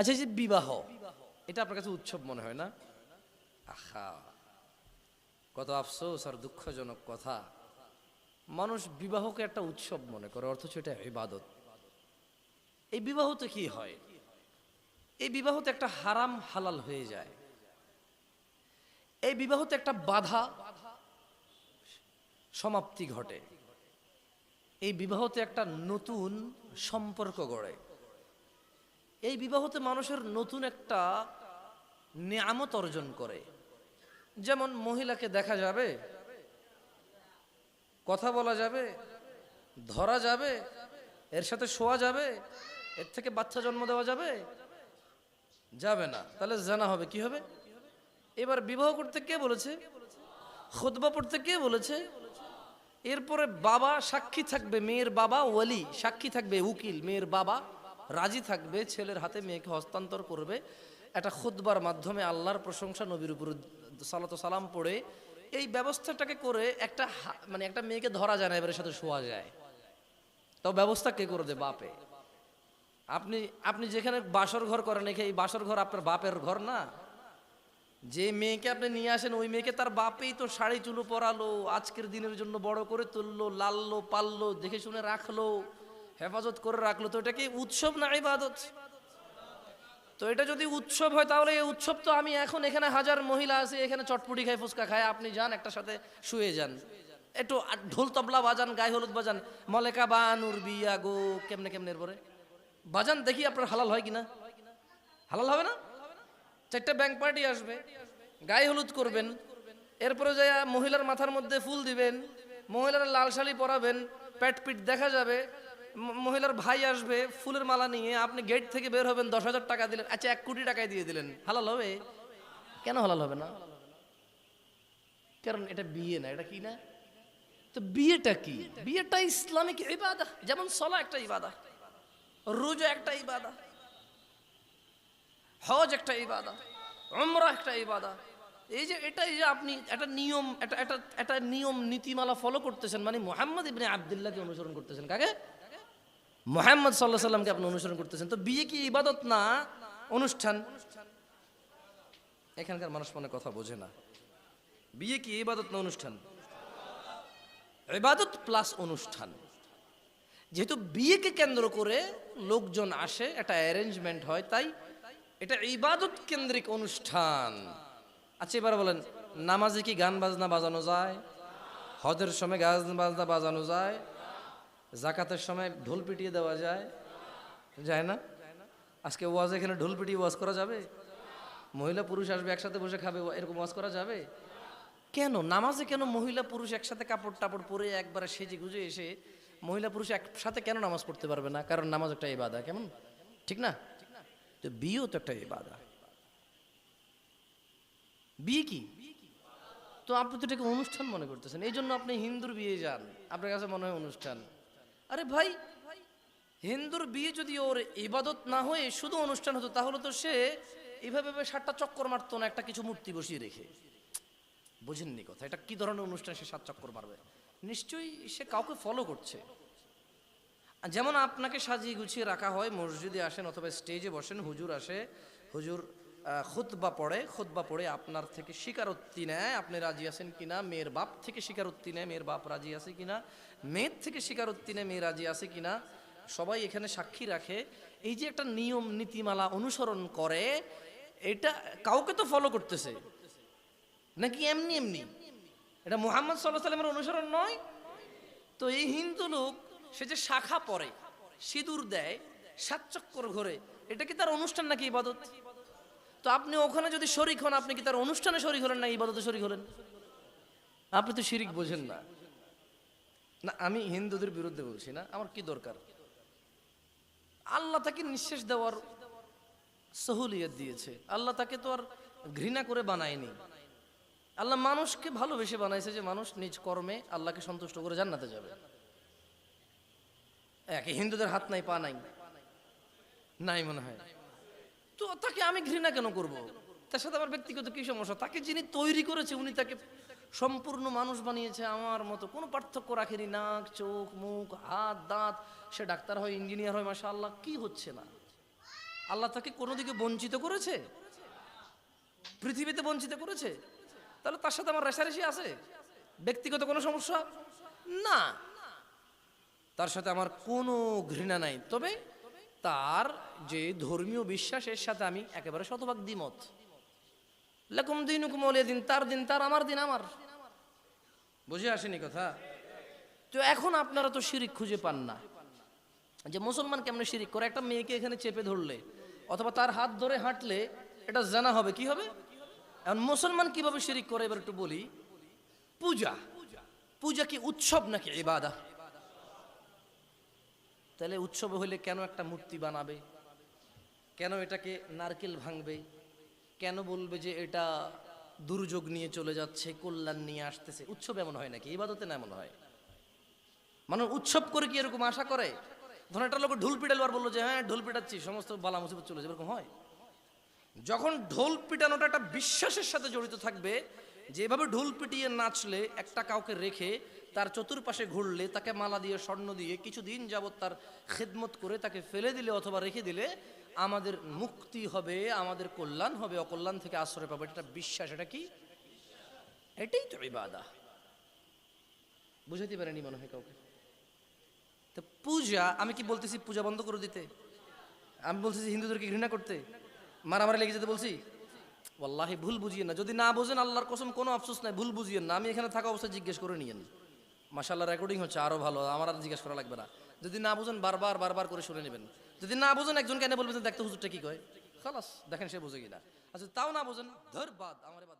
আচ্ছা এই যে বিবাহ, এটা আপনার কাছে উৎসব মনে হয় না? আহা, কত আফসোস আর দুঃখজনক কথা। মানুষ বিবাহকে একটা উৎসব মনে করে, অথচ এটা ইবাদত। এই বিবাহতে কি হয়? এই বিবাহতে একটা হারাম হালাল হয়ে যায়। এই বিবাহতে একটা বাধা সমাপ্তি ঘটে। এই বিবাহতে একটা নতুন সম্পর্ক গড়ে। এই বিবাহতে মানুষের নতুন একটা নিয়ামত অর্জন করে। যেমন মহিলাকে দেখা যাবে, কথা বলা যাবে, ধরা যাবে, এর সাথে শোয়া যাবে, এর থেকে বাচ্চা জন্ম দেওয়া যাবে যাবে না। তাহলে জানা হবে, কি হবে? এবার বিবাহ করতে কে বলেছে? খুতবা পড়তে কে বলেছে? এরপরে বাবা সাক্ষী থাকবে, মেয়ের বাবা ওয়ালি, সাক্ষী থাকবে, উকিল, মেয়ের বাবা রাজি থাকবে, ছেলের হাতে মেয়েকে হস্তান্তর করবে। একটা খুতবার মাধ্যমে আল্লাহর প্রশংসা নবীর উপর সালাত সালাম পড়ে। এই ব্যবস্থাটাকে করে একটা মানে একটা মেয়েকে ধরা যায় না, এবারের সাথে শোয়া যায়। তাও ব্যবস্থা কে করে দে বাপে। আপনি আপনি যেখানে বাসর ঘর করেন, এখানে এই বাসর ঘর আপনার বাপের ঘর না? যে মেয়েকে আপনি নিয়ে আসেন, ওই মেয়েকে তার বাপেই তো শাড়ি, চুলো পরালো, আজকের দিনের জন্য বড় করে তুললো, লাললো, পাললো, দেখে শুনে রাখল। হেফাজত করে রাখল। তো এটা কি উৎসব না ইবাদত? তো এটা যদি উৎসব হয়, তাহলে এই উৎসব তো আমি এখন এখানে হাজার মহিলা আছে, এখানে চটপটি খায় ফুচকা খায় আপনি যান একটা সাথে শুয়ে যান। একটু ঢোল তবলা বাজান, গায়ে হলুদ বাজান। মলেকা বানুর বিয়া গো, কেমনে কেমনে পরে? বাজান, দেখি আপনার হালাল হয় কিনা। হালাল হবে না? চারটা ব্যাংক পার্টি আসবে, গায়ে হলুদ করবেন। এরপরে যাই মহিলার মাথার মধ্যে ফুল দিবেন, মহিলার লাল শাড়ি পরাবেন, পেট পিট দেখা যাবে। মহিলার ভাই আসবে, ফুলের মালা নিয়ে আপনি গেট থেকে বের হবেন, দশ হাজার টাকা দিলেন আচ্ছা এক কোটি টাকায় দিয়ে দিলেন। হালাল হবে? কেন হালাল হবে না? কারণ এটা বিয়ে না, এটা কি না? তো বিয়েটা কি? বিয়েটা ইসলামিক ইবাদা, যেমন সলা একটা ইবাদা, রোজা একটা ইবাদা, হজ একটা ইবাদা, উমরা একটা ইবাদা। এই যে এটাই যে আপনি একটা নিয়ম, একটা একটা একটা নিয়ম, নীতিমালা ফলো করতেছেন মানে মোহাম্মদ ইবনে আবদুল্লাহকে অনুসরণ করতেছেন, কাকে? মোহাম্মদ সাল্লাহ সাল্লামকে আপনি অনুসরণ করতেছেন। তো বিয়ে কি ইবাদত না অনুষ্ঠান? এখানকার মানুষ মনে কথা বোঝে না। বিয়ে কি ইবাদত না অনুষ্ঠান? ইবাদত প্লাস অনুষ্ঠান। যেহেতু বিয়েকে কেন্দ্র করে লোকজন আসে, একটা অ্যারেঞ্জমেন্ট হয়, তাই এটা ইবাদত কেন্দ্রিক অনুষ্ঠান। আচ্ছা এবার বলেন, নামাজে কি গান বাজনা বাজানো যায়? হজের সময় গান বাজনা বাজানো যায়? জাকাতের সময় ঢোল পিটিয়ে দেওয়া যায়। যায় না? আজকে ওয়াজ এখানে ঢোল পিটিয়ে ওয়াজ করা যাবে? মহিলা পুরুষ আসবে একসাথে বসে খাবে, এরকম ওয়াজ করা যাবে? কেন? নামাজে কেন মহিলা পুরুষ একসাথে কাপড় টাপড় পরে একবারে সেজে গুজে এসে মহিলা পুরুষ একসাথে কেন নামাজ পড়তে পারবে না? কারণ নামাজ একটা ইবাদা, কেমন? ঠিক না? তো বিয়েও তো একটা ইবাদা। বিয়ে কি? তো আপনি তো এটাকে অনুষ্ঠান মনে করতেছেন। এই জন্য আপনি হিন্দুর বিয়ে যান। আপনার কাছে মনে হয় অনুষ্ঠান। আরে ভাই, হিন্দুর বিয়ে যদি ওর ইবাদত না হয়ে শুধু অনুষ্ঠান হতো, তাহলে তো সে এভাবে সাতটা চক্কর মারতো না, একটা কিছু মূর্তি বসিয়ে রেখে। বোঝেননি কথা, এটা কি ধরনের অনুষ্ঠান সে সাত চক্কর মারবে? নিশ্চয়ই সে কাউকে ফলো করছে। যেমন আপনাকে সাজিয়ে গুছিয়ে রাখা হয়, মসজিদে আসেন অথবা স্টেজে বসেন, হুজুর আসে, হুজুর খুতবা পড়ে খুতবা পড়ে আপনার থেকে স্বীকারোক্তি নেয়, আপনি রাজি আছেন কিনা, মেয়ের বাপ থেকে স্বীকারোক্তি নেয়, মেয়ের বাপ রাজি আছে কিনা, মেয়ের থেকে স্বীকারোক্তি নেয়, মেয়ে রাজি আছে কিনা, সবাই এখানে সাক্ষী রাখে। এই যে একটা নিয়ম, নীতিমালা অনুসরণ করে, এটা কাউকে তো ফলো করতেছে? নাকি এমনি এমনি? এটা মোহাম্মদ সাল্লাহ সাল্লামের অনুসরণ নয়? তো এই হিন্দু লোক, সে যে শাখা পরে, সিঁদুর দেয়, সাত চক্কর ঘরে, এটা কি তার অনুষ্ঠান নাকি ইবাদত? তো আপনি ওখানে যদি শরিক হন, আপনি কি তার অনুষ্ঠানে শরিক হলেন না, ইবাদতে শরিক হলেন? আপনি তো শিরিক বোঝেন না। না, আমি হিন্দুদের বিরুদ্ধে বলছি না, আমার কি দরকার? আল্লাহ তাকে নিঃশ্বাস দেওয়ার সহুলিয়ত দিয়েছে। আল্লাহ তাকে তো আর ঘৃণা করে বানায়নি। আল্লাহ মানুষকে ভালোবেসে বানাইছে যে মানুষ নিজ কর্মে আল্লাহকে সন্তুষ্ট করে জান্নাতে যাবে। একে হিন্দুদের হাত নাই, পা নাই। নাই মনে হয়। তো তাকে আমি ঘৃণা কেন করব? তার সাথে আমার ব্যক্তিগত কি সমস্যা? তাকে যিনি তৈরি করেছে, উনি তাকে সম্পূর্ণ মানুষ বানিয়েছে আমার মতো। কোনো পার্থক্য রাখেনি, নাক, চোখ, মুখ, হাত, দাঁত। সে ডাক্তার হয়, ইঞ্জিনিয়ার হয় মাসা আল্লাহ কি হচ্ছে না? আল্লাহ তাকে কোনো দিকে বঞ্চিত করেছে? পৃথিবীতে বঞ্চিত করেছে? তাহলে তার সাথে আমার রেশারেশি আছে? ব্যক্তিগত কোনো সমস্যা? না। তার সাথে আমার কোনো ঘৃণা নাই। তবে তার যে ধর্মীয় বিশ্বাসের সাথে আমি একেবারে শতভাগ দ্বিমত। লেকুম দিন দিন তার দিন তার, আমার দিন আমার। বুঝে আসেনি কথা? তো এখন আপনারা তো শিরিক খুঁজে পান না। যে মুসলমান কেমনে শিরিক করে? একটা মেয়েকে এখানে চেপে ধরলে অথবা তার হাত ধরে হাঁটলে এটা জানা হবে, কি হবে? এখন মুসলমান কীভাবে শিরিক করে? এবার একটু বলি। পূজা। পূজা কি উৎসব নাকি ইবাদা? তাহলে উৎসব হলে কেন একটা মূর্তি বানাবে? কেন এটাকে নারকেল ভাঙবে? কেন বলবে যে এটা দুর্যোগ নিয়ে চলে যাচ্ছে, কল্যাণ নিয়ে আসতেছে? উৎসব এমন হয় নাকি? ইবাদতে না এমন হয়? মানুষ উৎসব করে কি এরকম আশা করে? ধরুন একটা লোক ঢোল পিটালবার বলল যে হ্যাঁ ঢোল পিটাচ্ছি, সমস্ত বালা মুসিবত চলে যাবে। এরকম হয়? যখন ঢোল পিটানোটা একটা বিশ্বাসের সাথে জড়িত থাকবে, যেভাবে ঢোল পিটিয়ে নাচলে, একটা কাউকে রেখে তার চতুর্পাশে ঘুরলে, তাকে মালা দিয়ে, স্বর্ণ দিয়ে, কিছুদিন যাবত তার খেদমত করে তাকে ফেলে দিলে অথবা রেখে দিলে আমাদের মুক্তি হবে, আমাদের কল্যাণ হবে, অকল্যাণ থেকে আশ্রয় পাবে, এটা বিশ্বাস, এটা কি? এটাই তো ইবাদা। বুঝাতে পারেনি মনে হয় কাউকে। তো পূজা, আমি কি বলতেছি পূজা বন্ধ করে দিতে? আমি বলতেছি হিন্দুদেরকে ঘৃণা করতে? মারামারি লেগে যেতে বলছি? ওয়াল্লাহি, ভুল বুঝিয়ে না। যদি না বোঝেন, আল্লাহর কসম, কোনো আফসোস নাই, ভুল বুঝিয়েন না। আমি এখানে থাকা অবস্থায় জিজ্ঞেস করে নিয়েন। মাসাল্লাহ রেকর্ডিং হচ্ছে আরও ভালো, আমার আর জিজ্ঞেস করা লাগবে না। যদি না বুঝেন, বারবার বারবার করে শুনে নেবেন। যদি না বোঝেন একজনকে এনে বলবেন দেখতে হুজুরটা কি কয়? খালাস, দেখেন সে বুঝে কিনা। আচ্ছা তাও না বোঝেন, ধর বাদ, আমার বাদ।